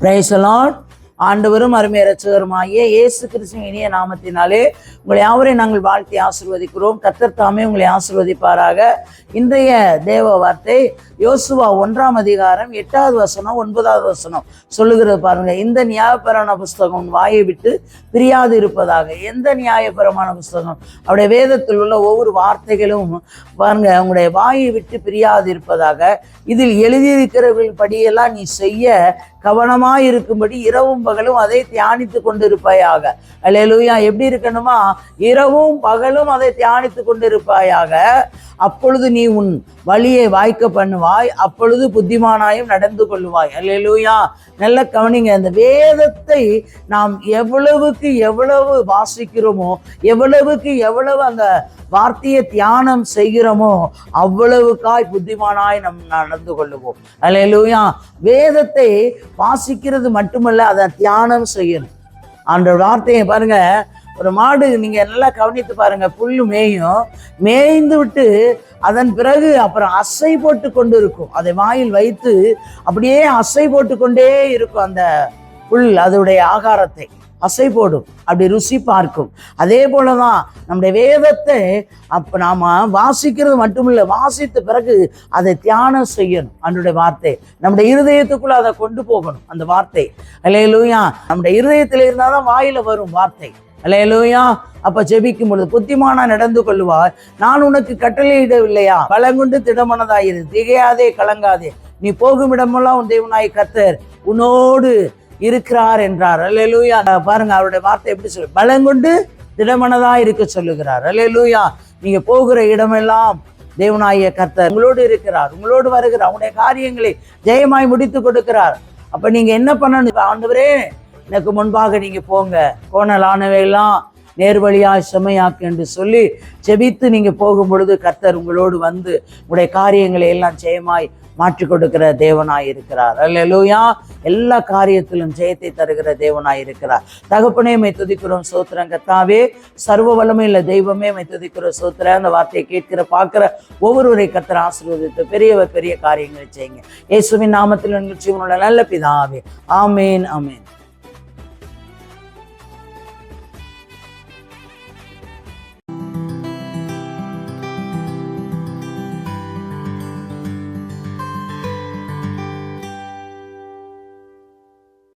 பிரைசலான் ஆண்டவரும் அருமை ரட்சகருமாகிய இயேசு கிறிஸ்துவின் இனிய நாமத்தினாலே உங்களை யாவரையும் நாங்கள் வாழ்த்தி ஆசிர்வதிக்கிறோம். கத்தர் தாமே உங்களை ஆசிர்வதிப்பாராக. இன்றைய தேவ வார்த்தை யோசுவா ஒன்றாம் அதிகாரம் எட்டாவது வசனம் ஒன்பதாவது வசனம் சொல்லுகிறது பாருங்க. இந்த நியாயபரமான புஸ்தகம் வாயை விட்டு பிரியாது இருப்பதாக. எந்த நியாயபரமான புஸ்தகம்? அவருடைய வேதத்தில் உள்ள ஒவ்வொரு வார்த்தைகளும் பாருங்க உங்களுடைய வாயை விட்டு பிரியாது இருப்பதாக. இதில் எழுதியிருக்கிறவர்கள் படியெல்லாம் நீ செய்ய கவனமாக இருக்கும்படி இரவும் பகலும் அதை தியானித்து கொண்டு இருப்பாயாக எப்படி இருக்கணுமா? இரவும் பகலும் அதை தியானித்து கொண்டு இருப்பாயாக அப்பொழுது நீ உன் வழியை வாய்க்க பண்ணுவாய். அப்பொழுது புத்திமானாயும் நடந்து கொள்வாய் அல்லேலூயா நல்ல கவனிங்க. அந்த வேதத்தை நாம் எவ்வளவுக்கு எவ்வளவு வாசிக்கிறோமோ எவ்வளவுக்கு எவ்வளவு அந்த வார்த்தையை தியானம் செய்கிறோமோ அவ்வளவுக்காய் புத்திமானாய் நம் நடந்து கொள்ளுவோம். அல்லேலூயா வேதத்தை வாசிக்கிறது மட்டுமல்ல அதை தியானம் செய்யணும். அந்த வார்த்தையை பாருங்க ஒரு மாடு நீங்க நல்லா கவனித்து பாருங்க புல்லு மேயும் மேய்ந்து விட்டு அதன் பிறகு அப்புறம் அசை போட்டு கொண்டு இருக்கும் அதை வாயில் வைத்து அப்படியே அசை போட்டு கொண்டே இருக்கும் அந்த புல் அதனுடைய ஆகாரத்தை. அசை போடும் அப்படி ருசி பார்க்கும். அதே போலதான் நம்முடைய வேதத்தை அப்ப நாம வாசிக்கிறது மட்டுமில்லை வாசித்த பிறகு அதை தியானம் செய்யணும். அன்றைய வார்த்தை. நம்முடைய இருதயத்துக்குள்ள அதை கொண்டு போகணும் அந்த வார்த்தை. அலையலூயா நம்முடைய இருதயத்தில் இருந்தால் தான் வாயில வரும் வார்த்தை. அலையலூயா அப்ப ஜெபிக்கும் பொழுது புத்திமானா நடந்து கொள்வார் நான் உனக்கு கட்டளையிடவில்லையா? பழங்குண்டு திடமனதாயிரு. திகையாதே கலங்காதே. நீ போகும் இடமெல்லாம் உன் தேவனாய் கத்தர் உன்னோடு இருக்கிறார் என்றார். அலையலூயா பாருங்க அவருடைய வார்த்தை எப்படி சொல்லு பலங்கொண்டு திடமனதா இருக்க சொல்லுகிறார். அலையலூயா நீங்க போகிற இடமெல்லாம் தேவனாய கர்த்தர் உங்களோடு இருக்கிறார். உங்களோடு வருகிறார். அவனுடைய காரியங்களை ஜெயமாய் முடித்து கொடுக்கிறார். அப்ப நீங்க என்ன பண்ணணும்? ஆண்டவரே எனக்கு முன்பாக நீங்க போங்க. கோணலானவையெல்லாம் நேர்வழியாய் செமையாக்கு என்று சொல்லி செபித்து நீங்க போகும் பொழுது கர்த்தர் உங்களோடு வந்து உங்களுடைய காரியங்களை எல்லாம் ஜெயமாய் மாற்றி கொடுக்கிற தேவனாய் இருக்கிறார். அல்லா எல்லா காரியத்திலும் ஜெயத்தை தருகிற தேவனாய் இருக்கிறார். தகப்பனே மை துதிக்கிறோம் சோத்திரம். கத்தாவே சர்வ வல்லமை இல்லை தெய்வமே மை துதிக்கிறோம் சோத்திர அந்த வார்த்தையை கேட்கிற பார்க்கிற ஒவ்வொருவரை கத்தர் ஆசீர்வதித்து பெரியவர் பெரிய காரியங்களை செய்யுங்க. இயேசுவின் நாமத்தில் நிகழ்ச்சி உள்ள நல்ல பிதாவே. ஆமேன் ஆமேன்.